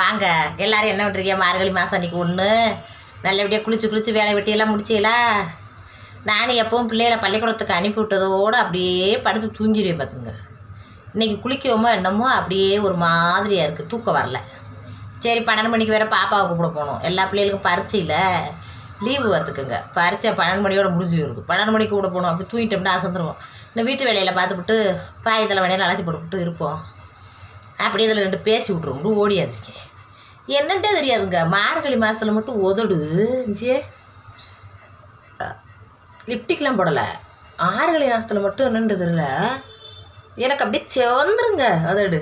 வாங்க. எல்லாரும் என்ன பண்ணுறீங்க மார்கழி மாதம் அன்றைக்கி ஒன்று நல்லபடியாக குளிச்சு குளிச்சு வேலை வெட்டியெல்லாம் முடிச்சிங்களா நானும் எப்பவும் பிள்ளைகளை பள்ளிக்கூடத்துக்கு அனுப்பி விட்டதோடு அப்படியே படுத்து தூங்கிடுவேன் பார்த்துங்க இன்றைக்கி குளிக்கவோமோ என்னமோ அப்படியே ஒரு மாதிரியாக இருக்குது தூக்கம் வரல. சரி பன்னெண்டு மணிக்கு வேறு பாப்பாவை கூப்பிட போகணும் எல்லா பிள்ளைகளுக்கும் பரீட்சையில் லீவு பார்த்துக்குங்க பரீட்சை பன்னெண்டு மணியோட முடிஞ்சு வருது. பன்னெண்டு மணிக்கு கூட போகணும் அப்படி தூங்கிட்டோம்னா அசந்துருவோம். இந்த வீட்டு வேலையில் பார்த்துப்புட்டு பாயத்தில் வேலையில் அழைச்சி போட்டுக்கிட்டு இருப்போம். அப்படி இதில் ரெண்டு பேசி விட்ருவோம் ஓடியாதுக்கே என்னன்ட்டே தெரியாதுங்க. மார்கழி மாதத்தில் மட்டும் உதடு ஜே லிப்டிக்லாம் போடலை. ஆறுகழி மாதத்தில் மட்டும் என்னென்று தெரியல. எனக்கு அப்படியே சிவந்துருங்க அதடு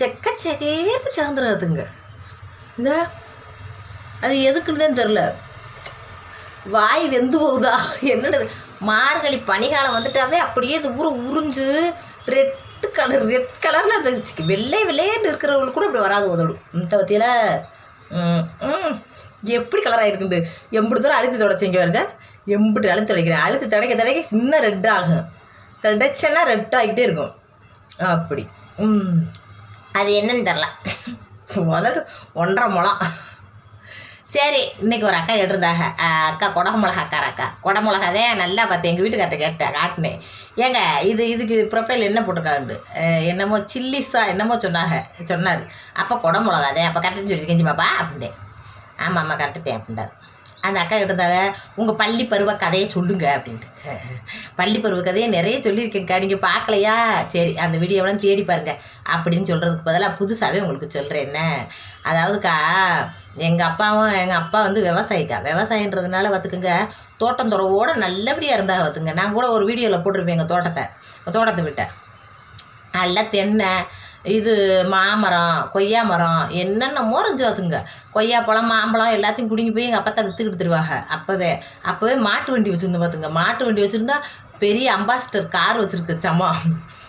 செக்க செகேப்பு சிவந்துருதுங்க இந்த அது எதுக்குன்னு தெரில வாய் வெந்து போகுதா? என்னது மார்கழி பனிகாலம் வந்துட்டாவே அப்படியே இது ஊரை உறிஞ்சு ரெட் கலர் ரெட் கலரில் அந்த வெள்ளை வெள்ளையன்னு இருக்கிறவங்களுக்கு கூட இப்படி வராது உதடும் இந்த பற்றியில் எப்படி கலர் ஆகிருக்குண்டு எம்பிடி தூரம் அழுத்தி தொடச்சிங்க வருங்க எம்பிட்டு அழுத்தி துடைக்கிறேன். அழுத்தி துடைக்க துடைக்க இன்னும் ரெட் ஆகும். துடைச்சேன்னா ரெட் ஆகிட்டே இருக்கும். அப்படி. ம். அது என்னன்னு தெரில உதடு ஒன்றரை முளம் சரி இன்னைக்கு ஒரு அக்கா கேட்டிருந்தாங்க. அக்கா கொடக மிளகாக்கார அக்கா கொடை மிளகாதே நல்லா பார்த்து எங்கள் வீட்டுக்கார்ட்ட கேட்டேன் காட்டினேன். ஏங்க இது இதுக்கு ப்ரொஃபைல் என்ன போட்டிருக்காண்டு என்னமோ சில்லிஸா என்னமோ சொன்னாங்க சொன்னார். அப்போ கொடை மிளகாதே அப்போ கரெக்டுன்னு சொல்லி கெஞ்சி பாப்பா அப்படின்ட்டு ஆமாம் ஆமாம் கரெக்டு அப்படின்ட்டார். அந்த அக்கா கேட்டிருந்தாங்க உங்கள் பள்ளி பருவ கதையை சொல்லுங்க அப்படின்ட்டு. பள்ளி பருவ கதையை நிறைய சொல்லியிருக்கேன்க்கா நீங்கள் பார்க்கலையா சரி அந்த வீடியோவெல்லாம் தேடி பாருங்க அப்படின்னு சொல்கிறதுக்கு பதிலாக புதுசாகவே உங்களுக்கு சொல்கிறேன் என்ன? அதாவதுக்கா எங்கள் அப்பாவும் எங்கள் அப்பா வந்து விவசாயிக்கா. விவசாயன்றதுனால பார்த்துக்குங்க தோட்டம் துறவோட நல்லபடியாக இருந்தால் பார்த்துங்க நான் கூட ஒரு வீடியோவில் போட்டிருப்பேன் எங்கள் தோட்டத்தை தோட்டத்தை விட்டேன் நல்லா தென்னை இது மாமரம் கொய்யா மரம் என்னென்னமோ இருந்துச்சு பார்த்துங்க கொய்யா பழம் மாம்பழம் எல்லாத்தையும் பிடிங்கி போய் எங்கள் அப்பா விற்று கொடுத்துருவாங்க அப்போவே அப்போவே மாட்டு வண்டி வச்சுருந்தோம் பார்த்துங்க மாட்டு வண்டி வச்சுருந்தா பெரிய அம்பாசிடர் கார் வச்சுருக்கு சமம்.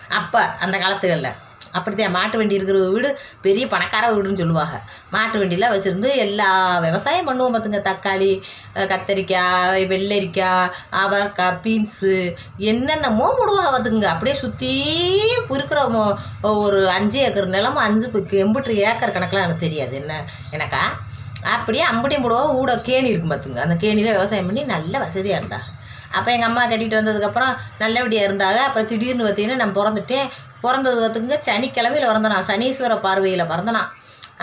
அப்போ அந்த காலத்துகளில். அப்படித்தான். மாட்டு வண்டி இருக்கிற வீடு பெரிய பணக்கார வீடுன்னு சொல்லுவாங்க. மாட்டு வண்டியில் வச்சுருந்து எல்லா விவசாயம் பண்ணுவோம் பார்த்துங்க தக்காளி கத்தரிக்காய் வெள்ளரிக்காய் அவரைக்காய் பீன்ஸு என்னென்னமோ போடுவாங்க பார்த்துங்க அப்படியே சுற்றி இருக்கிற ஒரு அஞ்சு ஏக்கர் நிலமும் அஞ்சு பு- எம்புட்டு ஏக்கர் கணக்கெலாம் எனக்கு தெரியாது. என்ன எனக்கா? அப்படியே அம்பட்டியும் போடுவோம் ஊட கேணி இருக்கும் பார்த்துங்க அந்த கேணியில் விவசாயம் பண்ணி நல்ல வசதியாக இருந்தாங்க. அப்போ எங்கள் அம்மா கட்டிட்டு வந்ததுக்கப்புறம் நல்லபடியாக இருந்தாங்க. அப்புறம் திடீர்னு பார்த்தீங்கன்னா நான் பிறந்துட்டேன். பிறந்தது பார்த்துக்குங்க. சனிக்கிழமையில் பிறந்தனா. சனீஸ்வர பார்வையில் பிறந்தனா.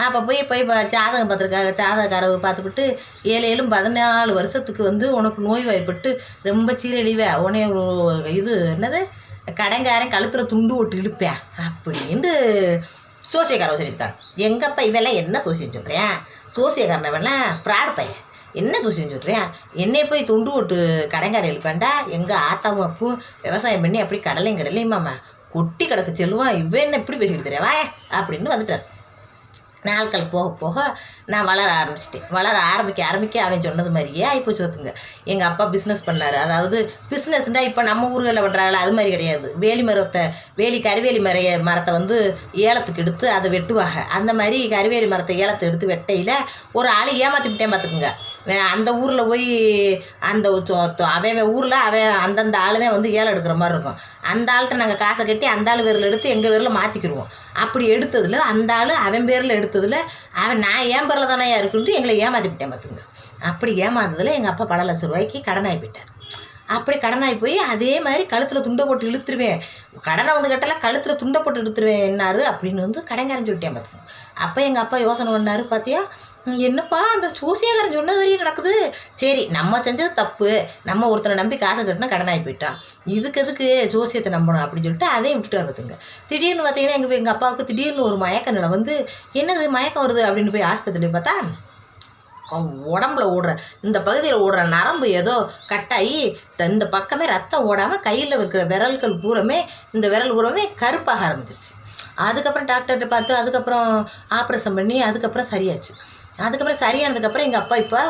அப்போ போய் போய் பா ஜாதகம் பார்த்துருக்காங்க. ஜாதகக்காரவை பார்த்துக்கிட்டு ஏழு ஏழும் பதினாலு வருஷத்துக்கு வந்து உனக்கு நோய் வாய்ப்பட்டு ரொம்ப சீரழிவே. உனே இது என்னது? கடைங்காரன் கழுத்தில் துண்டு ஓட்டு இழுப்பேன் அப்படின்ட்டு சோசியக்காரவை சொல்லியிருக்காங்க எங்கப்பா இவெல்லாம் என்ன சோசியம் சொல்கிறேன் சோசியக்காரனவெல்லாம் ஃப்ராட் பையன். என்ன சூசியம் சொல்கிறேன் என்னை போய் துண்டு ஓட்டு கடைங்கார எழுப்பேன்டா எங்கள் ஆத்தாவும் அப்பும் விவசாயம் பண்ணி அப்படி கடலையும் கடலையும் மாமா கொட்டி கிடக்கு செல்லுவான் இவன் என்ன இப்படி பேசிக்கிட்டு தெரியா வாயே அப்படின்னு வந்துட்டார். நாட்கள் போக போக நான் வளர ஆரம்பிச்சிட்டேன். வளர ஆரம்பிக்க ஆரம்பிக்க அவன் சொன்னது மாதிரியே ஆகிப்போச்சு ஒத்துங்க எங்கள் அப்பா பிஸ்னஸ் பண்ணார். அதாவது பிஸ்னஸ்னா இப்போ நம்ம ஊர்களில் பண்ணுறாங்களா அது மாதிரி கிடையாது. வேலி மரத்தை வேலி கருவேலி மரைய மரத்தை வந்து ஏலத்துக்கு எடுத்து அதை வெட்டுவாங்க. அந்த மாதிரி கருவேலி மரத்தை ஏலத்தை எடுத்து வெட்டையில் ஒரு ஆள் ஏமாற்றி பார்த்துக்குங்க அந்த ஊரில் போய் அந்த தொ- அவன் ஊரில் அவன் அந்தந்த ஆளுதான் வந்து ஏழை எடுக்கிற மாதிரி இருக்கும். அந்த ஆள்கிட்ட நாங்கள் காசை கட்டி அந்த ஆள் பேரில் எடுத்து எங்கள் பேரில் மாற்றிக்கிடுவோம் அப்படி எடுத்ததில் அந்த ஆள் அவன் பேரில் எடுத்ததில் அவன் நான் ஏன் பேரில் தானே இருக்குன்ட்டு எங்களை ஏமாற்றி விட்டேன் பார்த்துங்க அப்படி ஏமாந்ததில் எங்கள் அப்பா பல லட்சம் ரூபாய்க்கு கடனாகி போயிட்டார். அப்படி கடனாகி போய் அதே மாதிரி கழுத்தில் துண்டை போட்டு இழுத்துருவேன். கடனை வந்து கேட்டால கழுத்தில் துண்டை போட்டு இழுத்துருவேன் என்னாரு அப்படின்னு வந்து கடைங்காரன் சொல்லிட்டேன் பார்த்துக்கோங்க அப்போ எங்கள் அப்பா யோசனை பண்ணார் பார்த்தியா என்னப்பா அந்த சூசியாக்காரன் சொன்னது வரையும் நடக்குது? சரி நம்ம செஞ்சது தப்பு. நம்ம ஒருத்தரை நம்பி காசை கட்டினா கடனாகி போயிட்டான். இதுக்கு எதுக்கு ஜோசியத்தை நம்பணும் அப்படின்னு சொல்லிட்டு அதையும் விட்டுட்டு வருதுங்க திடீர்னு பார்த்தீங்கன்னா எங்கள் எங்கள் அப்பாவுக்கு திடீர்னு ஒரு மயக்க நிலை வந்து என்னது மயக்கம் வருது? அப்படின்னு போய் ஆஸ்பத்திரி பார்த்தா உடம்புல ஓடுற இந்த பகுதியில் ஓடுற நரம்பு ஏதோ கட்டாகி த- இந்த பக்கமே ரத்தம் ஓடாமல் கையில் இருக்கிற விரல்கள் பூரமே இந்த விரல் பூரமே கருப்பாக ஆரம்பிச்சிருச்சு. அதுக்கப்புறம் டாக்டர்கிட்ட பார்த்து அதுக்கப்புறம் ஆப்ரேஷன் பண்ணி அதுக்கப்புறம் சரியாச்சு. அதுக்கப்புறம் சரியானதுக்கப்புறம் எங்கள் அப்பா இப்போ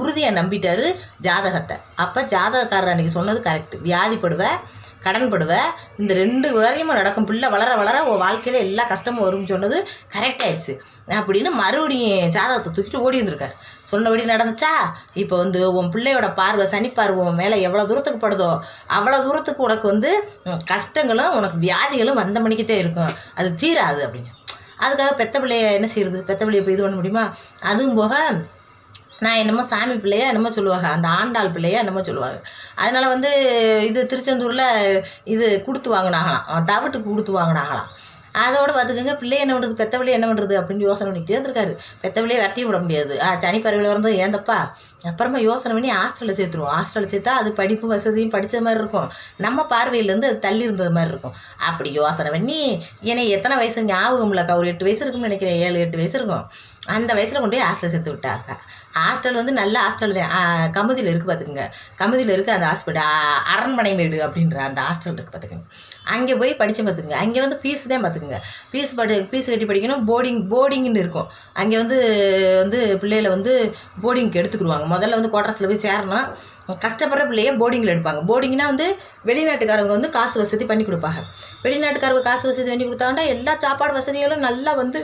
உறுதியாக நம்பிட்டாரு ஜாதகத்தை. அப்போ ஜாதகக்காரர் அன்றைக்கி சொன்னது கரெக்ட் வியாதிப்படுவேன் கடன்படுவ இந்த ரெண்டு வரையும் நடக்கும். பிள்ளை வளர வளர உன் வாழ்க்கையில் எல்லா கஷ்டமும் வரும்னு சொன்னது கரெக்ட் ஆயிடுச்சு. அப்படின்னு மறுபடியும் ஜாதகத்தை தூக்கிட்டு ஓடி இருந்திருக்காரு சொன்னபடி நடந்துச்சா? இப்போ வந்து உன் பிள்ளையோட பார்வை சனி பார்வை உன் மேலே எவ்வளோ தூரத்துக்கு படுதோ அவ்வளோ தூரத்துக்கு உனக்கு வந்து கஷ்டங்களும் உனக்கு வியாதிகளும் வந்த மணிக்கிட்டே இருக்கும். அது தீராது அப்படின்னு. அதுக்காக பெத்த பிள்ளைய என்ன செய்யுறது பெத்த பிள்ளைய போய் இது பண்ண முடியுமா? அதுவும் போக நான் என்னமோ சாமி பிள்ளையா என்னமோ சொல்லுவாங்க. அந்த ஆண்டாள் பிள்ளையா என்னமோ சொல்லுவாங்க. அதனால் வந்து இது திருச்செந்தூரில் இது கொடுத்து வாங்கினாங்களாம். தவிட்டுக்கு கொடுத்து வாங்கினாங்களாம். அதோட பார்த்துக்கோங்க பிள்ளை என்ன பண்ணுறது பெத்த பிள்ளை என்ன பண்ணுறது அப்படின்னு யோசனை பண்ணிக்கிட்டே இருந்திருக்காரு. பெத்த பிள்ளையை வரட்டி விட முடியாது. ஆ சனிப்பறவையில் வந்து ஏந்தப்பா? அப்புறமா யோசனை பண்ணி ஹாஸ்டலில் சேர்த்துருவோம். ஹாஸ்டலில் சேர்த்தா அது படிப்பு வசதியும் படித்த மாதிரி இருக்கும். நம்ம பார்வையிலேருந்து அது தள்ளி இருந்தது மாதிரி இருக்கும். அப்படி யோசனை பண்ணி என்னை எத்தனை வயசு ஞாபகம் இல்லைக்கா ஒரு எட்டு வயசு இருக்கும்னு நினைக்கிறேன். ஏழு எட்டு வயசு இருக்கும். அந்த வயசில் கொண்டு போய் ஹாஸ்டல் சேர்த்து விட்டாங்க. ஹாஸ்டல் வந்து நல்ல ஹாஸ்டல் தான். கமுதியில் இருக்குது பார்த்துக்குங்க கமுதியில் இருக்குது அந்த ஹாஸ்பிட்டல் அரண்மனை வீடு அப்படின்ற அந்த ஹாஸ்டல் இருக்குது பார்த்துக்குங்க அங்கே போய் படித்து பார்த்துக்குங்க அங்கே வந்து ஃபீஸ் தான் பார்த்துக்குங்க ஃபீஸ் படி ஃபீஸ் கட்டி படிக்கணும். போர்டிங் போர்டிங்னு இருக்கும். அங்கே வந்து வந்து பிள்ளைகளை வந்து போர்டிங்க்கு எடுத்துக்கிடுவாங்க. முதல்ல வந்து குவார்டர்ஸில் போய் சேரணும். கஷ்டப்படுற பிள்ளைய போர்டிங்கில் எடுப்பாங்க. போர்டிங்னா வந்து வெளிநாட்டுக்காரங்க வந்து காசு வசதி பண்ணி கொடுப்பாங்க. வெளிநாட்டுக்காரங்க காசு வசதி பண்ணி கொடுத்தாங்கன்னா எல்லா சாப்பாடு வசதிகளும் நல்லா வந்து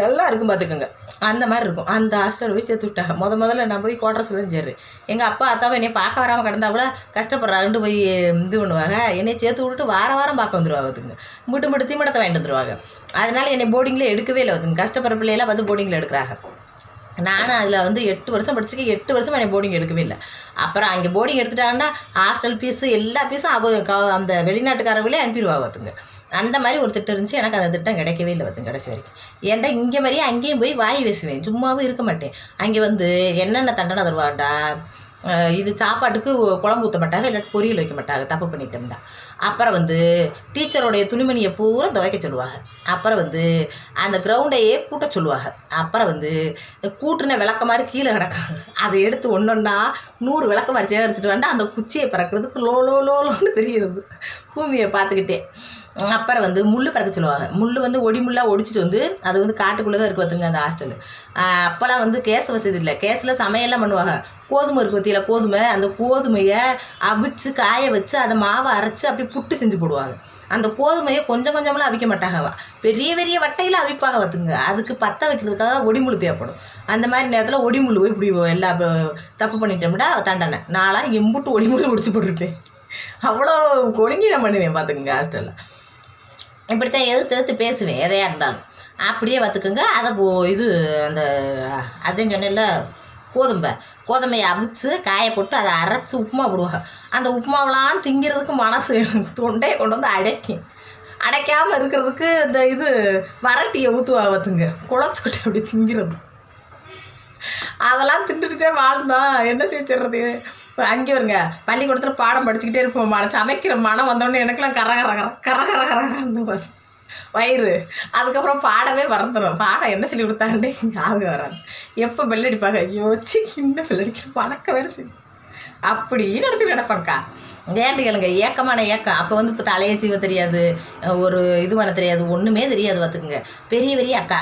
நல்லா இருக்கும் பார்த்துக்கோங்க அந்த மாதிரி இருக்கும். அந்த ஹாஸ்டல் போய் சேர்த்து விட்டாங்க. முத முதல்ல நான் போய் குவார்டர்ஸில் தான் சேரு எங்கள் அப்பா அத்தாவை என்னை பார்க்க வராமல் கிடந்தாப்புல கஷ்டப்படுறாருன்ட்டு போய் இது பண்ணுவாங்க. என்னை சேர்த்து விட்டுட்டு வார வாரம் பார்க்க வந்துடுவாங்க முட்டு முட்டு தீமடத்தை வாங்கிட்டு வந்துடுவாங்க அதனால் என்னை போர்டிங்கில் எடுக்கவே இல்லை வந்துங்க கஷ்டப்படுற பிள்ளையெல்லாம் பார்த்து போர்டிங்கில் எடுக்கிறாங்க. நானும் அதில் வந்து எட்டு வருஷம் படிச்சிருக்கேன் எட்டு வருஷம் என்னை போர்டிங் எடுக்கவே இல்லை. அப்புறம் அங்கே போர்டிங் எடுத்துட்டாங்கன்னா ஹாஸ்டல் ஃபீஸு எல்லா ஃபீஸும் அவ அந்த வெளிநாட்டுக்காரங்களே அனுப்பிடுவாங்க பார்த்துங்க அந்த மாதிரி ஒரு திட்டம் இருந்துச்சு. எனக்கு அந்த திட்டம் கிடைக்கவே இல்லை பார்த்துங்க கடைசி வரைக்கும். ஏன்டா இங்கே மாதிரியே அங்கேயும் போய் வாய் பேசுவேன் சும்மாவும் இருக்க மாட்டேன். அங்கே வந்து என்னென்ன தண்டனை தருவாடா இது சாப்பாட்டுக்கு குழம்பு ஊற்ற மாட்டாங்க இல்லை பொரியல் வைக்க மாட்டாங்க தப்பு பண்ணிட்டோம்டா. அப்புறம் வந்து டீச்சரோடைய துணிமணியை பூரா துவைக்க சொல்லுவாங்க. அப்புறம் வந்து அந்த கிரவுண்டையே கூட்ட சொல்லுவாங்க. அப்புறம் வந்து கூட்டின கூட்டுன விளக்க மாதிரி கீழே கிடக்காங்க அதை எடுத்து ஒன்றொன்னா நூறு விளக்க மாதிரி சேகரிச்சுட்டு வந்தால் அந்த குச்சியை பறக்கிறதுக்கு லோ லோ லோன்னு தெரியுது. பூமியை பார்த்துக்கிட்டே. அப்புறம் வந்து முள் பறக்க சொல்லுவாங்க. முள் வந்து ஒடி முள்ளாக ஒடிச்சிட்டு வந்து அது வந்து காட்டுக்குள்ளே தான் இருக்கு பார்த்துங்க அந்த ஹாஸ்டலு அப்போல்லாம் வந்து கேஸ் வசதி இல்லை. கேஸில் சமையல்லாம் பண்ணுவாங்க. கோதுமை இருக்கு பற்றியில் கோதுமை? அந்த கோதுமையை அவிச்சு காய வச்சு அதை மாவை அரைச்சி அப்படி புட்டு செஞ்சு போடுவாங்க. அந்த கோதுமையை கொஞ்சம் கொஞ்சமெல்லாம் அவிக்க மாட்டாங்க. பெரிய பெரிய வட்டையில் அவிப்பாங்க பார்த்துங்க அதுக்கு பற்ற வைக்கிறதுக்காக ஒடிமுள் தேவைப்படும். அந்த மாதிரி நேரத்தில் ஒடிமுள் போய் இப்படி எல்லா தப்பு பண்ணிட்டோம்னா தண்டனை. நாளாக எம்புட்டு ஒடிமுள் ஒடிச்சு போட்டிருப்பேன். அவ்வளோ கொழுங்கி நான் பண்ணுவேன் பார்த்துக்குங்க ஹாஸ்டலில் இப்படித்தான் எதிர்த்து எதிர்த்து பேசுவேன் எதையாக இருந்தாலும். அப்படியே பார்த்துக்குங்க அதை போ இது அந்த அதையும் சொன்னேன்ல கோதுமை. கோதுமையை அவிச்சு காய போட்டு அதை அரைச்சி உப்புமா போடுவாங்க. அந்த உப்புமாவெல்லாம் திங்கிறதுக்கு மனசு தொண்டை கொண்டு வந்து அடைக்கும். அடைக்காமல் இருக்கிறதுக்கு இந்த இது வரட்டியை ஊற்றுவா பார்த்துங்க குழச்சிக்கிட்டு அப்படி திங்கிறது. அதெல்லாம் தின்னுட்டுதே வாழ்ந்தோம் என்ன செஞ்சிடுறது அங்கே வருங்க. பள்ளிக்கூடத்தில் பாடம் படிச்சுக்கிட்டே இருப்போம் மன சமைக்கிற மனம் வந்தோடனே எனக்கெல்லாம் கர கர கர கர கர கரன்னு பஸ் வயிறு. அதுக்கப்புறம் பாடவே மறந்துடும் பாடம் என்ன சொல்லி கொடுத்தாங்கன்னே ஞாபகம் வராது. எப்போ பெல்லடிப்பாங்க அடிப்பாங்க? ஐயோ இந்த பெல்லடிக்கிற பழக்க பணக்க வேறு செய்யும் அப்படி நடத்தி நடப்பாங்கக்கா ஏன்ட்டு கேளுங்க. ஏக்கமான ஏக்கம். அப்போ வந்து இப்போ தலையை சீவ தெரியாது. ஒரு இது பண்ண தெரியாது. ஒன்றுமே தெரியாது பார்த்துக்குங்க. பெரிய பெரிய அக்கா.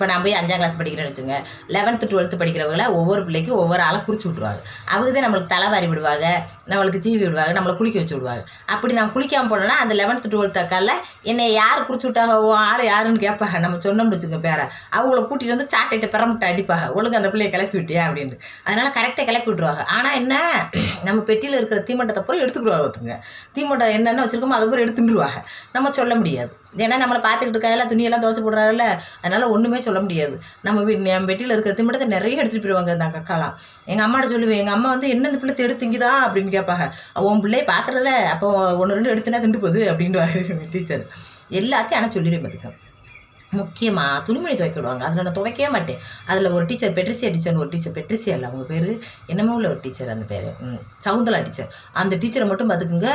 இப்போ நான் போய் அஞ்சாம் கிளாஸ் படிக்கிறேன்னு வச்சுங்க லெவன்த்து டுவெல்த்து படிக்கிறவங்கள ஒவ்வொரு பிள்ளைக்கும் ஒவ்வொரு ஆளை குறிச்சு விட்ருவாங்க அவங்க தான் நம்மளுக்கு தலைவாரி விடுவாங்க நம்மளுக்கு ஜீவி விடுவாங்க நம்மளை குளிக்க வச்சு விடுவாங்க. அப்படி நான் குளிக்காமல் போனோன்னா அந்த லெவன்த்து டுவெல்த்து அக்கால என்னை யார் குறிச்சு விட்டாங்க? ஓ ஆள் யாருன்னு கேட்பாங்க. நம்ம சொன்னோம்னு வச்சுங்க பேரை. அவங்கள கூட்டிகிட்டு வந்து சாட்டைட்டு பெறமுட்டை அடிப்பாங்க. ஒழுங்கு அந்த பிள்ளையை கிளப்பி விட்டியா? அப்படின்னு. அதனால் கரெக்டாக கிளப்பி விட்ருவாங்க ஆனால் என்ன? நம்ம பெட்டியில் இருக்கிற தீமட்டத்தை பூரா எடுத்துக்கிடுவாங்க ஒருத்தங்க. தீமட்டம் என்னென்ன வச்சுருக்கோமோ அதை பூரா எடுத்துட்டுருவாங்க. நம்ம சொல்ல முடியாது. ஏன்னா நம்மளை பார்த்துக்கிட்டு இருக்காங்கல்ல துணியெல்லாம் துவச்சி போடுறாங்கல்ல அதனால் ஒன்றுமே சொல்ல முடியாது. நம்ம வீ நம்ம பெட்டியில் இருக்கிற தீமட்டத்தை நிறைய எடுத்துகிட்டு போயிடுவாங்க அந்த அக்காலாம். எங்கள் அம்மாட்ட சொல்லுவேன் எங்கள் அம்மா வந்து என்ன இந்த பிள்ளை தெடு திங்குதா? அப்படின்னு கேட்பாங்க. உன் பிள்ளையை பார்க்குறதுல அப்போ ஒன்று ரெண்டு எடுத்துனா திண்டு போகுது அப்படின்ட்டு டீச்சர் எல்லாத்தையும் ஆனால் சொல்லிடுவேன் பார்த்துக்க முக்கியமாக துணிமணி துவைக்க விடுவாங்க அதில் நான் துவைக்கவே மாட்டேன். அதில் ஒரு டீச்சர் பெட்ரிசியா டீச்சர்னு ஒரு டீச்சர் பெட்ரிசியா இல்லை அவங்க பேர் என்னமோ உள்ள ஒரு டீச்சர் அந்த பேர். சவுந்தலா டீச்சர் அந்த டீச்சரை மட்டும் பார்த்துக்குங்க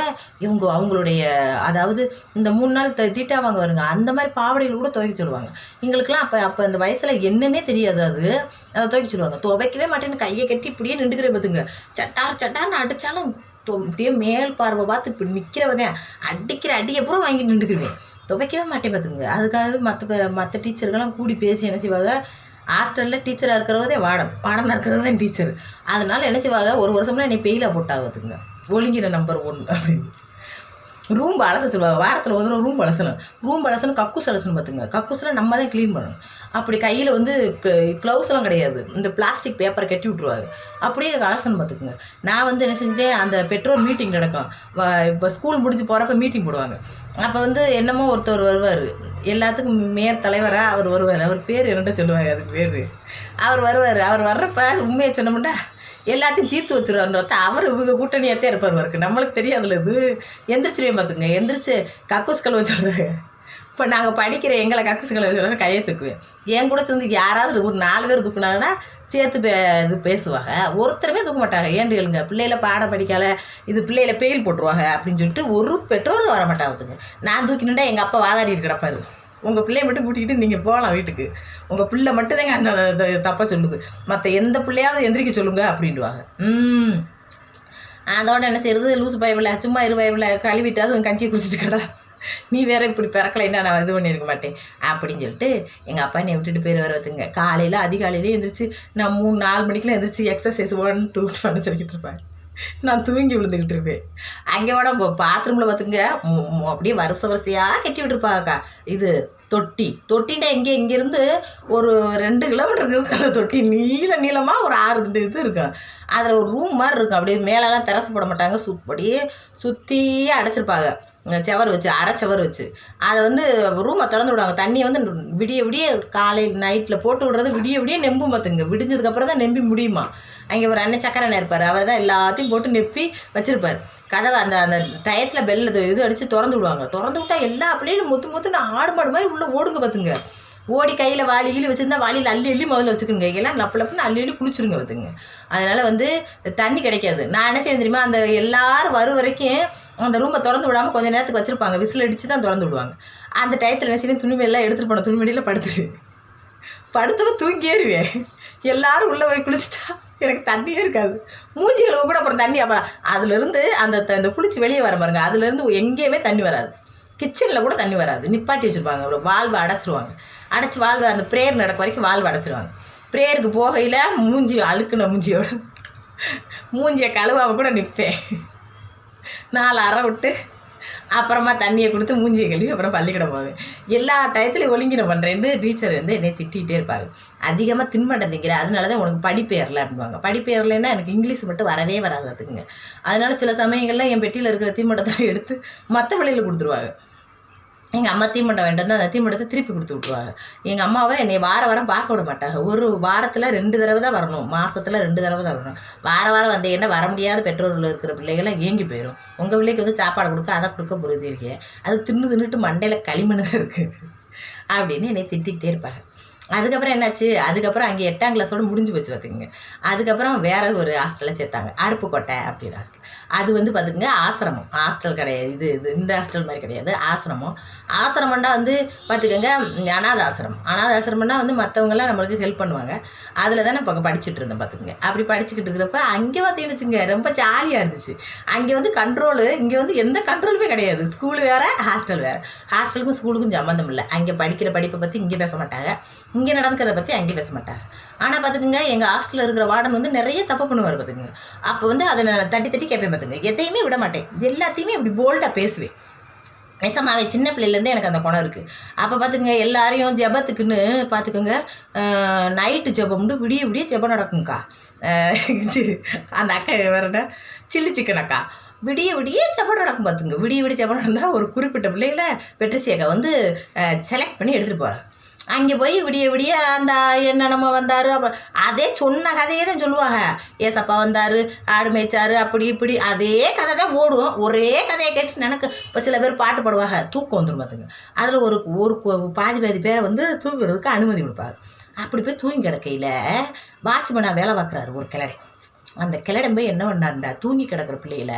இவங்க அவங்களுடைய அதாவது இந்த மூணு நாள் த தீட்டா வாங்க வருங்க அந்த மாதிரி பாவடைகள் கூட துவைக்க சொல்லுவாங்க. எங்களுக்குலாம் அப்போ அப்போ அந்த வயசில் என்னன்னே தெரியாது அது. அதை துவைக்க சொல்லுவாங்க. துவைக்கவே மாட்டேன்னு கையை கட்டி இப்படியே நின்றுக்கிறேன் பார்த்துங்க சட்டார் சட்டார்னு அடித்தாலும் இப்படியே மேல் பார்வை பார்த்து இப்படி நிற்கிறவதேன் அடிக்கிற அடியை பூரா வாங்கி நின்றுக்குருவேன் துவைக்கவே மாட்டேன் பார்த்துக்குங்க அதுக்காகவே மற்ற மற்ற டீச்சர்கள்லாம் கூடி பேசி என்ன செய்வாங்க? ஹாஸ்டலில் டீச்சராக இருக்கிறவதே வாடம் வார்டனாக இருக்கிறது தான் டீச்சர். அதனால் என்ன செய்வாங்க? ஒரு வருஷம்லாம் என்னை பெயிலாக போட்டாங்க பார்த்துக்குங்க ஒழுங்கிற நம்பர் ஒன் அப்படின்னு. ரூம் அலச சொல்லுவாங்க வாரத்தில் ஒரு ரூம் அலசணும். ரூம் அலசணும் கக்கூஸ் அலசணும் பார்த்துங்க கக்கூஸில் நம்ம தான் க்ளீன் பண்ணணும். அப்படி கையில் வந்து க்ளவுஸ் எல்லாம் கிடையாது. இந்த பிளாஸ்டிக் பேப்பரை கட்டி விட்ருவாங்க அப்படியே அலசணும் பார்த்துக்குங்க நான் வந்து என்ன செஞ்சுட்டேன் அந்த பெற்றோர் மீட்டிங் நடக்கும். இப்போ ஸ்கூல் முடிஞ்சு போகிறப்ப மீட்டிங் போடுவாங்க. அப்போ வந்து என்னமோ ஒருத்தர் வருவார். எல்லாத்துக்கும் மேயர் தலைவராக அவர் வருவார். அவர் பேர் என்னட்ட சொல்லுவாங்க? அதுக்கு பேர். அவர் வருவார். அவர் வர்றப்ப உண்மையை சொன்னோம்னா எல்லாத்தையும் தீர்த்து வச்சிருவாருன்னு அவர் இவங்க கூட்டணியாத்தே இருப்பார் இருக்கு நம்மளுக்கு தெரியாதுல இது. எந்திரிச்சிருவேன் பார்த்துங்க எந்திரிச்சு கக்கூஸ் கழுவ சொல்கிறாங்க இப்போ நாங்கள் படிக்கிற எங்களை கக்கூஸ் கழுவ சொல்கிறாங்க கையை தூக்குவேன் என் கூட சேர்ந்து யாராவது ஒரு நாலு பேர் தூக்குனாங்கன்னா சேர்த்து பே இது பேசுவாங்க. ஒருத்தருமே தூக்க மாட்டாங்க. ஏன்னு கேளுங்க பிள்ளையில பாடம் படிக்கலை இது பிள்ளையில பெயில் போட்டுருவாங்க அப்படின்னு சொல்லிட்டு ஒரு பெற்றோரும் வர மாட்டாங்க நான் தூக்கினுட்டா எங்கள் அப்பா வாதாடிட்டு கிடப்பாரு. உங்கள் பிள்ளைய மட்டும் கூட்டிக்கிட்டு நீங்கள் போகலாம் வீட்டுக்கு. உங்கள் பிள்ளை மட்டும்தாங்க அந்த அந்த தப்பாக சொல்லுது. மற்ற எந்த பிள்ளையாவது எந்திரிக்க சொல்லுங்க அப்படின்டுவாங்க ம். அதோட என்ன செய்யறது லூசு பயவில் சும்மா இரு பயவில் கழுவிட்டு அதுவும் கஞ்சி குடிச்சிட்டு கடா. நீ வேற இப்படி பிறக்கலைன்னா நான் இது பண்ணியிருக்க மாட்டேன். அப்படின்னு சொல்லிட்டு எங்கள் அப்பா என்னை விட்டுட்டு போயிரு வர காலையில் அதிகாலையிலே எழுந்திரிச்சு நான் மூணு நாலு மணிக்கெலாம் எழுந்திரிச்சு எக்ஸசைஸ் ஒன் டூ பண்ண சொல்லிக்கிட்டு இருப்பேன். நான் தூங்கி விழுந்துக்கிட்டு இருப்பேன். அங்கே விட பாத்ரூமில் பார்த்துங்க அப்படியே வருஷ வரிசையாக கட்டி விட்டுருப்பாக்கா இது தொட்டி. தொட்டின்ட்டு எங்கே இங்கேருந்து ஒரு ரெண்டு கிலோமீட்டருக்கு இருக்கிற தொட்டி நீள நீளமாக ஒரு ஆறு இது இருக்கும். அதில் ஒரு ரூம் மாதிரி இருக்கும். அப்படியே மேலெல்லாம் தெரசு போட மாட்டாங்க. சு சுற்றியே அடைச்சிருப்பாங்க. செவர் வச்சு அரை செவர் வச்சு. அதை வந்து ரூமை திறந்து விடுவாங்க. தண்ணியை வந்து விடிய விடிய காலையில் நைட்டில் போட்டு விடுறது விடிய விடிய நெம்பும் பார்த்துங்க விடிஞ்சதுக்கப்புறம் தான் நெம்பி முடியுமா? அங்கே ஒரு அண்ணன் சக்கரை இருப்பார். அவர் தான் எல்லாத்தையும் போட்டு நெப்பி வச்சுருப்பார். கதவை அந்த அந்த டயத்தில் பெல் இது இது அடித்து திறந்து விடுவாங்க. திறந்து விட்டால் எல்லா பிள்ளைகளும் முத்து முத்துன்னு ஆடு மாடு மாதிரி உள்ளே ஓடுங்க பார்த்துங்க ஓடி கையில் வாளி கீழே வச்சுருந்தா வாளியில் அள்ளி அள்ளி முதல்ல வச்சுக்கோங்க எல்லாம் லப்பு லப்புன்னு அள்ளி அள்ளி குளிச்சுருங்க பார்த்துங்க அதனால் வந்து தண்ணி கிடைக்காது. நான் என்ன செய்ய தெரியுமா? அந்த எல்லாரும் வரும் வரைக்கும் அந்த ரூமை திறந்து விடாமல் கொஞ்ச நேரத்துக்கு வச்சுருப்பாங்க. விசில் அடித்து தான் திறந்து விடுவாங்க. அந்த டயத்தில் என்ன செய்யணும் துணிமையெல்லாம் எடுத்துகிட்டு போன துணிமணியில் படுத்துருவேன். படுத்தவ தூங்கி ஏறுவேன் எல்லாரும் உள்ளே போய் குளிச்சுட்டா எனக்கு தண்ணியே இருக்காது. மூஞ்சி கழுவ கூட அப்புறம் தண்ணி அப்புறம் அதுலேருந்து அந்த த- அந்த குளிச்சு வெளியே வர பாருங்க. அதுலேருந்து எங்கேயுமே தண்ணி வராது. கிச்சனில் கூட தண்ணி வராது. நிப்பாட்டி வச்சுருப்பாங்க. அவ்வளோ வாழ்வை அடைச்சிருவாங்க. அடைச்சி வாழ்வை அந்த ப்ரேயர் நடக்க வரைக்கும் வாழ்வு அடைச்சிருவாங்க. ப்ரேயருக்கு போகையில் மூஞ்சி அழுக்குன மூஞ்சியோட. மூஞ்சியை கழுவாம கூட நிற்பேன் நாலு அரை விட்டு அப்புறமா தண்ணியை கொடுத்து மூஞ்சியை கழுவி அப்புறம் பள்ளிக்கூடம் போவேன். எல்லா டயத்துலையும் ஒழுங்கின பண்ணுறேன்னு டீச்சர் வந்து என்னை திட்டிகிட்டே இருப்பாங்க. அதிகமாக தின்பண்டம் திங்கிற அதனால தான் உனக்கு படிப்பு ஏறல அப்படின்பாங்க படிப்பு ஏறலைன்னா எனக்கு இங்கிலீஷ் மட்டும் வரவே வராது அதுக்குங்க. அதனால சில சமயங்களில் என் பெட்டியில் இருக்கிற தீமண்டத்தை எடுத்து மற்ற வழியில் கொடுத்துருவாங்க. எங்கள் அம்மா தீமண்டம் வேண்டாம் அந்த தீமண்டத்தை திருப்பி கொடுத்து விட்ருவாங்க எங்கள் அம்மாவை என்னை வார வாரம் பார்க்க விட மாட்டாங்க. ஒரு வாரத்தில் ரெண்டு தடவை தான் வரணும். மாதத்தில் ரெண்டு தடவை தான் வரணும். வார வாரம் வந்தீங்கன்னா வர முடியாத பெற்றோர்கள் இருக்கிற பிள்ளைகள்லாம் ஏங்கி போயிடும் உங்கள் பிள்ளைக்கு வந்து சாப்பாடு கொடுக்க அதை கொடுக்க புரிஞ்சிருக்கேன் அது தின்னு தின்னுட்டு மண்டையில் களிமண் தான் இருக்குது அப்படின்னு என்னை திட்டிக்கிட்டே இருப்பாங்க. அதுக்கப்புறம் என்னாச்சு? அதுக்கப்புறம் அங்கே எட்டாம் கிளாஸோட முடிஞ்சு போச்சு பார்த்துக்குங்க. அதுக்கப்புறம் வேற ஒரு ஹாஸ்டலில் சேர்த்தாங்க. அருப்புக்கோட்டை அப்படின்னு ஹாஸ்டல் அது வந்து பார்த்துக்குங்க ஆசிரமம். ஹாஸ்டல் கிடையாது. இது இது இந்த ஹாஸ்டல் மாதிரி கிடையாது. ஆசிரமம். ஆசிரமம்னா வந்து பார்த்துக்கோங்க அனாத ஆசிரமம். அனாத ஆசிரமம்னா வந்து மற்றவங்கெல்லாம் நம்மளுக்கு ஹெல்ப் பண்ணுவாங்க. அதில் தான் இப்போ படிச்சுட்டு இருந்தேன் பார்த்துக்குங்க. அப்படி படிச்சுக்கிட்டு இருக்கிறப்ப அங்கே பார்த்தீங்கன்னு வச்சுங்க ரொம்ப ஜாலியாக இருந்துச்சு. அங்கே வந்து கண்ட்ரோலு இங்கே வந்து எந்த கண்ட்ரோலுமே கிடையாது. ஸ்கூல் வேறு ஹாஸ்டல் வேறு. ஹாஸ்டலுக்கும் ஸ்கூலுக்கும் சம்மந்தம் இல்லை. அங்கே படிக்கிற படிப்பை பற்றி இங்கே பேச மாட்டாங்க. இங்கே நடக்கிறத பற்றி அங்கே பேச மாட்டார். ஆனால் பார்த்துக்குங்க எங்கள் ஹாஸ்டலில் இருக்கிற வார்டன் வந்து நிறைய தப்பு பண்ணுவார் பார்த்துக்குங்க அப்போ வந்து அதை நான் தட்டி தட்டி கேட்பேன் பார்த்துங்க எதையுமே விட மாட்டேன். எல்லாத்தையுமே அப்படி போல்டாக பேசுவேன். நெசமாவே சின்ன பிள்ளையிலேருந்தே எனக்கு அந்த குணம் இருக்குது அப்போ பார்த்துக்குங்க எல்லாரையும் ஜெபத்துக்குன்னு பார்த்துக்கோங்க நைட்டு ஜபம்னு விடிய விடிய ஜெபம் நடக்குங்க்கா அந்த அக்கா வேற சில்லி சிக்கன் அக்கா. விடிய விடிய ஜெபம் நடக்கும் பார்த்துங்க விடிய விடிய ஜெபம் நடந்தால் ஒரு குறிப்பிட்ட பிள்ளைகளை வெற்றி அக்கா வந்து செலக்ட் பண்ணி எடுத்துகிட்டு போகிறேன் அங்கே போய் விடிய விடிய அந்த என்னென்னமோ வந்தார்? அப்புறம் அதே சொன்ன கதையே தான் சொல்லுவாங்க. ஏசப்பா வந்தார் ஆடு மேய்ச்சாரு அப்படி இப்படி. அதே கதை தான் ஓடும் ஒரே கதையை கேட்டு எனக்கு இப்போ சில பேர் பாட்டு பாடுவாங்க. தூக்கம் வந்துடும் பார்த்துங்க. அதில் ஒரு ஒரு பாதி பாதி பேரை வந்து தூங்குறதுக்கு அனுமதி கொடுப்பாங்க அப்படி போய் தூங்கி கிடக்கையில் வாட்ச்மேனாக வேலை பார்க்குறாரு ஒரு கிளடை அந்த கிளடம்பு என்ன பண்ணார்டா தூங்கி கிடக்கிற பிள்ளையில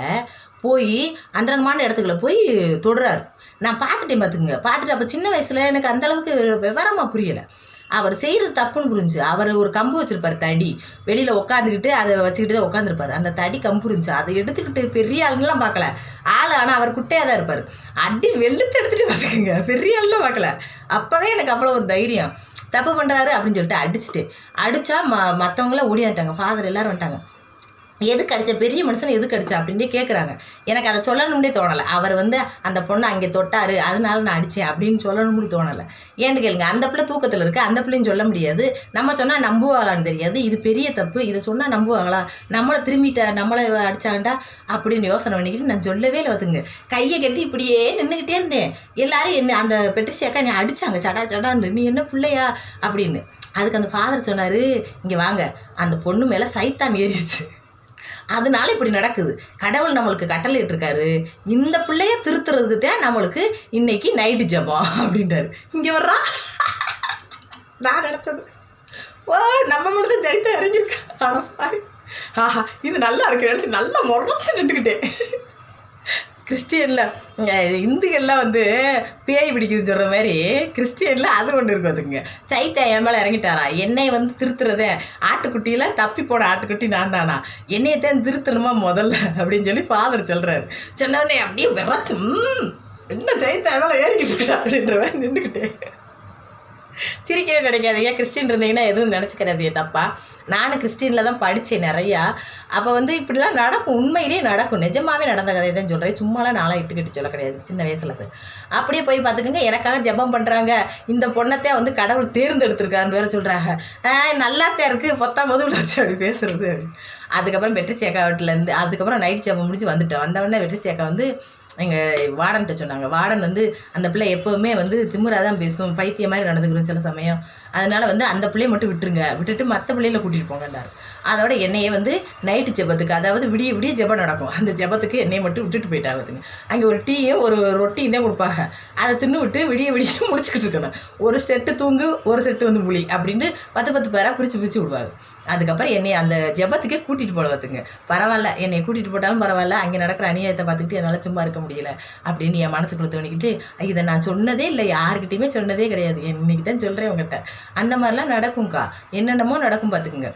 போய் அந்தரங்கமான இடத்துக்குள்ள போய் தொடுறாரு. நான் பார்த்துட்டேன் பார்த்துக்குங்க பார்த்துட்டு அப்போ சின்ன வயசில் எனக்கு அந்தளவுக்கு விவரமாக புரியலை. அவர் செய்கிறது தப்புன்னு புரிஞ்சு. அவர் ஒரு கம்பு வச்சுருப்பார் தடி. வெளியில் உட்காந்துக்கிட்டு அதை வச்சுக்கிட்டு தான் உட்காந்துருப்பாரு அந்த தடி கம்பு இருந்துச்சு அதை எடுத்துக்கிட்டு பெரிய ஆளுங்கெல்லாம் பார்க்கல. ஆள் ஆனால் அவர் குட்டையாக தான் இருப்பார். அடி வெளுத்து எடுத்துகிட்டு பார்த்துக்குங்க பெரிய ஆளுலாம் பார்க்கல. அப்போவே எனக்கு அவ்வளோ ஒரு தைரியம். தப்பு பண்ணுறாரு அப்படின்னு சொல்லிட்டு அடிச்சுட்டு. அடித்தா ம மற்றவங்களாம் ஓடியாட்டாங்க ஃபாதர் எல்லாரும் வந்துட்டாங்க. எது கடிச்ச பெரிய மனுஷன் எது கடிச்சா அப்படின்ட்டு கேட்குறாங்க எனக்கு அதை சொல்லணும்னே தோணலை. அவர் வந்து அந்த பொண்ணை அங்கே தொட்டாரு அதனால நான் அடித்தேன் அப்படின்னு சொல்லணும்னு தோணலை. ஏன்னு கேளுங்க அந்த பிள்ளை தூக்கத்தில் இருக்குது அந்த பிள்ளையும் சொல்ல முடியாது. நம்ம சொன்னால் நம்புவாங்களான்னு தெரியாது. இது பெரிய தப்பு. இதை சொன்னால் நம்புவாங்களா? நம்மளை திரும்பிட்ட நம்மளை அடிச்சாண்டா அப்படின்னு யோசனை பண்ணிக்கிட்டு நான் சொல்லவே இல்லை கையை கட்டி இப்படியே நின்றுக்கிட்டே இருந்தேன். எல்லாரும் என்ன அந்த பெட்டிசியாக்கா நீ அடிச்சாங்க. சடா சடான்னு நீ என்ன பிள்ளையா? அப்படின்னு. அதுக்கு அந்த ஃபாதர் சொன்னார் இங்கே வாங்க. அந்த பொண்ணு மேலே சைத்தான் ஏறிடுச்சு. அதனால இப்படி நடக்குது. கடவுள் நம்மளுக்கு கட்டளை இருக்காரு இந்த பிள்ளைய திருத்துறதுக்கு தான் நம்மளுக்கு இன்னைக்கு நைட்டு ஜபம் அப்படின்றாரு. இங்கே வர்றா. நான் நினச்சது. ஓ நம்ம மட்டும் ஜெயித்த இறங்கியிருக்கா. ஆஹா. இது நல்லா இருக்கு நினச்சி நல்லா முறைச்சு நின்றுக்கிட்டேன். கிறிஸ்டியனில் இந்துக்கள்லாம் வந்து பேய் பிடிக்குதுன்னு சொல்கிற மாதிரி கிறிஸ்டியனில் அது ஒன்று இருக்கும் அதுங்க சைத்தா என் மேலே இறங்கிட்டாரா? என்னை வந்து திருத்துறதே. ஆட்டுக்குட்டியில் தப்பி போன ஆட்டுக்குட்டி நான் தானா? என்னையத்தான் திருத்தணுமா முதல்ல? அப்படின்னு சொல்லி ஃபாதர் சொல்கிறாரு சொன்னோடனே அப்படியே விரைச்சு என்ன சைத்தா மேலே ஏறிக்கிட்டு இருக்கா? அப்படின்ற மாதிரி நின்றுக்கிட்டேன் சிரிக்கிற நினைக்காதீங்க கிறிஸ்டின் இருந்தீங்கன்னா எதுவும் நினச்சிக்கிறாதீங்க தப்பா. நானும் கிறிஸ்டினில் தான் படித்தேன் நிறையா. அப்போ வந்து இப்படிலாம் நடக்கும். உண்மையிலேயே நடக்கும். நிஜமாவே நடந்த கதையை தான் சொல்கிறேன் சும்மாலாம் நாளாக இட்டுக்கிட்டு சொல்ல கிடையாது. சின்ன வயசுல அது அப்படியே போய் பார்த்துக்கோங்க. எனக்காக ஜெபம் பண்ணுறாங்க இந்த பொண்ணத்தை வந்து கடவுள் தேர்ந்தெடுத்திருக்காருன்னு வேறு சொல்கிறாங்க நல்லாத்தான் இருக்குது பொத்தாம் போது வச்சு அப்படி பேசுறது. அதுக்கப்புறம் வெற்றி சேக்கா வீட்டிலேருந்து அதுக்கப்புறம் நைட் ஜெபம் முடிச்சு வந்துட்டோம். வந்தவொடனே வெற்றி சேக்கா வந்து எங்கள் வார்டன்கிட்ட சொன்னாங்க. வார்டன் வந்து அந்த பிள்ளை எப்போவுமே வந்து திமிராக தான் பேசும். பைத்திய மாதிரி நடந்துக்கிறோம் சில சமயம் அதனால் வந்து அந்த பிள்ளையை மட்டும் விட்டுருங்க. விட்டுட்டு மற்ற பிள்ளையில கூட்டிகிட்டு போங்கன்றார் அதோட என்னையே வந்து நைட்டு ஜெபத்துக்கு அதாவது விடிய விடிய ஜெபம் நடக்கும். அந்த ஜெபத்துக்கு என்னையை மட்டும் விட்டுட்டு போயிட்டாங்க அங்கே ஒரு டீயும் ஒரு ரொட்டியும் தான் கொடுப்பாங்க. அதை தின்னு விட்டு விடிய விடிய முடிச்சுக்கிட்டு இருக்கணும். ஒரு செட்டு தூங்கு ஒரு செட்டு வந்து முழி அப்படின்னு பத்து பத்து பேராக பிரித்து பிரித்து விடுவாங்க. அதுக்கப்புறம் என்னை அந்த ஜெபத்துக்கே கூட்டிகிட்டு போடுவதுங்க பரவாயில்ல என்னை கூட்டிகிட்டு போட்டாலும் பரவாயில்ல அங்கே நடக்கிற அநியாயத்தை பார்த்துக்கிட்டு என்னால் சும்மா இருக்க முடியல அப்படின்னு என் மனசுக்குள்ள தோணிக்கிட்டு இதை நான் சொன்னதே இல்லை. யாருக்கிட்டையுமே சொன்னதே கிடையாது. இன்னைக்கு தான் சொல்கிறேன் உங்கள்கிட்ட அந்த மாதிரிலாம் நடக்கும்க்கா. என்னென்னமோ நடக்கும் பார்த்துக்குங்க.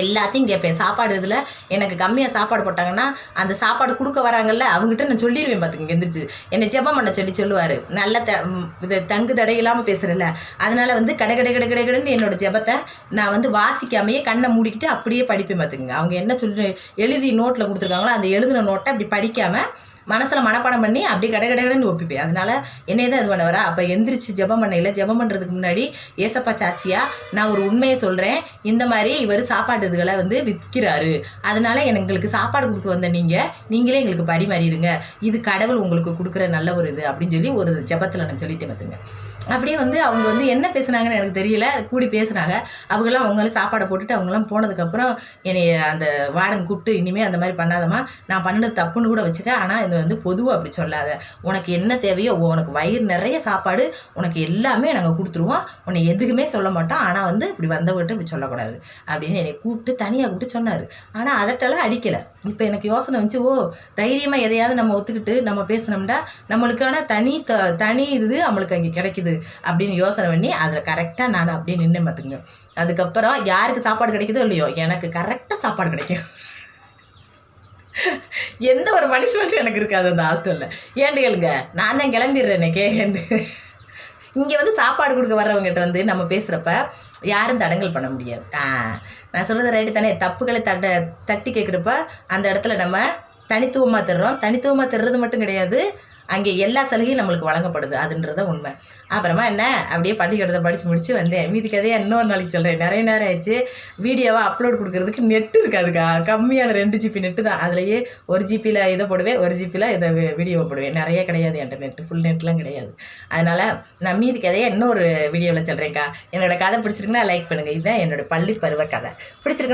எல்லாத்தையும் கேட்பேன். சாப்பாடு இதில் எனக்கு கம்மியாக சாப்பாடு போட்டாங்கன்னா அந்த சாப்பாடு கொடுக்க வராங்கல்ல அவங்ககிட்ட நான் சொல்லிடுவேன் பார்த்துக்கங்க எந்திரிச்சு. என்னை ஜெபம் பண்ண சொல்லி சொல்லுவார். நல்ல த இது தங்கு தடை இல்லாமல் பேசுகிறல்ல அதனால் வந்து கடை கடை கடை கடை கடைன்னு என்னோட ஜெபத்தை நான் வந்து வாசிக்காமையே கண்ணை மூடிக்கிட்டு அப்படியே படிப்பேன் பார்த்துக்குங்க. அவங்க என்ன சொல்லி எழுதி நோட்டில் கொடுத்துருக்காங்களோ அந்த எழுதின நோட்டை அப்படி படிக்காமல் மனசில் மனப்பாடம் பண்ணி அப்படி கடை கடைன்னு ஒப்பிப்பேன். அதனால என்னைய தான் இது பண்ண வரா அப்போ எந்திரிச்சு ஜெபம் பண்ணையில் ஜெபம் பண்ணுறதுக்கு முன்னாடி ஏசப்பா சாட்சியா நான் ஒரு உண்மையை சொல்கிறேன் இந்த மாதிரி இவர் சாப்பாடு இதுகளை வந்து விற்கிறாரு. அதனால எங்களுக்கு சாப்பாடு கொடுக்க வந்த நீங்கள் நீங்களே எங்களுக்கு பரிமாறிடுங்க இது கடவுள் உங்களுக்கு கொடுக்குற நல்ல ஒரு இது அப்படின்னு சொல்லி ஒரு ஜெபத்தில் நான் சொல்லிட்டு வந்துங்க அப்படியே வந்து அவங்க வந்து என்ன பேசுனாங்கன்னு எனக்கு தெரியல. கூடி பேசுனாங்க. அவங்களாம் அவங்களும் சாப்பாடை போட்டுட்டு அவங்களாம் போனதுக்கப்புறம் என்னை அந்த வார்டன் கூப்பிட்டு இனிமேல் அந்த மாதிரி பண்ணாதம்மா. நான் பண்ணது தப்புன்னு கூட வச்சுக்க. ஆனால் இது வந்து பொதுவாக அப்படி சொல்லாத. உனக்கு என்ன தேவையோ உனக்கு வயிறு நிறைய சாப்பாடு. உனக்கு எல்லாமே நாங்கள் கொடுத்துருவோம். உன்னை எதுக்குமே சொல்ல மாட்டோம். ஆனால் வந்து இப்படி வந்தவர்கிட்ட இப்படி சொல்லக்கூடாது. அப்படின்னு என்னை கூப்பிட்டு தனியாக கூப்பிட்டு சொன்னார். ஆனால் அதட்டெல்லாம் அடிக்கலை. இப்போ எனக்கு யோசனை வந்துச்சு ஓ தைரியமாக எதையாவது நம்ம ஒத்துக்கிட்டு நம்ம பேசினோம்னா நம்மளுக்கான தனி த தனி இது நம்மளுக்கு அங்கே கிடைக்குது. அப்படின்னு யோசனை பண்ணி அதில் கரெக்டாக நான் அப்படியே நின்று பார்த்துங்க அதுக்கப்புறம் யாருக்கு சாப்பாடு கிடைக்குதோ இல்லையோ எனக்கு கரெக்டாக சாப்பாடு கிடைக்கும். எந்த ஒரு பனிஷ்மெண்ட்டும் எனக்கு இருக்காது அந்த ஹாஸ்டலில் ஏன்னு கேளுங்க நான் தான் கிளம்பிடுறேன் இன்னைக்கே இங்கே வந்து சாப்பாடு கொடுக்க வர்றவங்ககிட்ட வந்து நம்ம பேசுகிறப்ப யாரும் தடங்கல் பண்ண முடியாது. நான் சொல்கிறது ரைட்டு தானே? தப்புகளை தட தட்டி கேட்குறப்ப அந்த இடத்துல நம்ம தனித்துவமாக தர்றோம். தனித்துவமாக தர்றது மட்டும் கிடையாது. அங்கே எல்லா சலுகையும் நம்மளுக்கு வழங்கப்படுது. அதுன்றத உண்மை. அப்புறமா என்ன? அப்படியே பள்ளிக்கூடத்தை படித்து முடித்து வந்தேன். மீதி கதையை இன்னொரு நாளைக்கு சொல்கிறேன் நிறைய நேரம் ஆயிடுச்சு. வீடியோவாக அப்லோட் கொடுக்கறதுக்கு நெட்டு இருக்காதுக்கா கம்மியான ரெண்டு ஜிபி நெட்டு தான். அதுலேயே ஒரு ஜிபியில் இதை போடுவேன் ஒரு ஜிபியில் இதை வீடியோவை போடுவேன். நிறைய கிடையாது என்கிட்ட நெட்டு ஃபுல் நெட்லாம் கிடையாது. அதனால் நான் மீதி கதையை இன்னொரு வீடியோவில் சொல்கிறேன்க்கா என்னோடய கதை பிடிச்சிருக்குன்னா லைக் பண்ணுங்கள் இதுதான் என்னோடய பள்ளி பருவ கதை. பிடிச்சிருக்கு